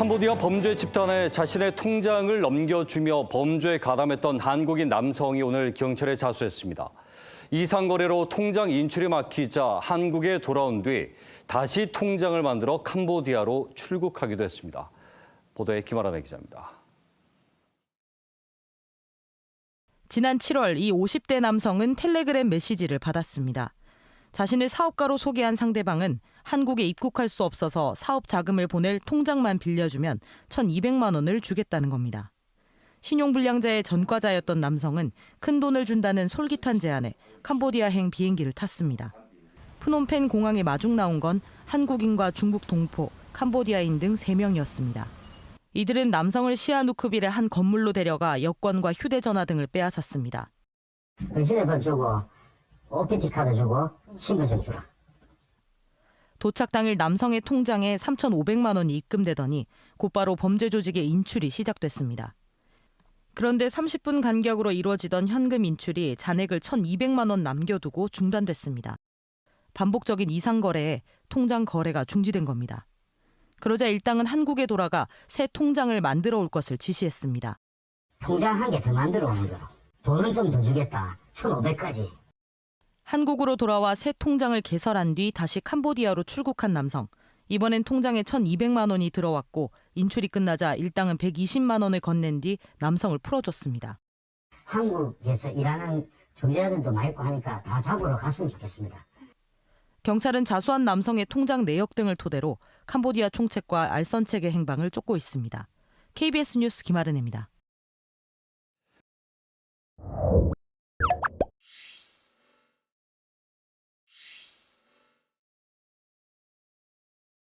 캄보디아 범죄 집단에 자신의 통장을 넘겨주며 범죄에 가담했던 한국인 남성이 오늘 경찰에 자수했습니다. 이상 거래로 통장 인출이 막히자 한국에 돌아온 뒤 다시 통장을 만들어 캄보디아로 출국하기도 했습니다. 보도에 김아라 기자입니다. 지난 7월 이 50대 남성은 텔레그램 메시지를 받았습니다. 자신을 사업가로 소개한 상대방은 한국에 입국할 수 없어서 사업 자금을 보낼 통장만 빌려주면 1,200만 원을 주겠다는 겁니다. 신용불량자의 전과자였던 남성은 큰 돈을 준다는 솔깃한 제안에 캄보디아행 비행기를 탔습니다. 프놈펜 공항에 마중 나온 건 한국인과 중국 동포, 캄보디아인 등 3명이었습니다. 이들은 남성을 시아누크빌의 한 건물로 데려가 여권과 휴대전화 등을 빼앗았습니다. 그 휴대폰 주고 OPT 카드 주고 신분증 주라. 도착 당일 남성의 통장에 3,500만 원이 입금되더니 곧바로 범죄 조직의 인출이 시작됐습니다. 그런데 30분 간격으로 이루어지던 현금 인출이 잔액을 1,200만 원 남겨두고 중단됐습니다. 반복적인 이상 거래에 통장 거래가 중지된 겁니다. 그러자 일당은 한국에 돌아가 새 통장을 만들어 올 것을 지시했습니다. 통장 한 개 더 만들어 오는 거로. 돈은 좀 더 주겠다. 1,500까지. 한국으로 돌아와 새 통장을 개설한 뒤 다시 캄보디아로 출국한 남성. 이번엔 통장에 1,200만 원이 들어왔고 인출이 끝나자 일당은 120만 원을 건넨 뒤 남성을 풀어줬습니다. 한국에서 일하는 경제자들도 많고 하니까 다 잡으러 갔으면 좋겠습니다. 경찰은 자수한 남성의 통장 내역 등을 토대로 캄보디아 총책과 알선책의 행방을 쫓고 있습니다. KBS 뉴스 김아른입니다.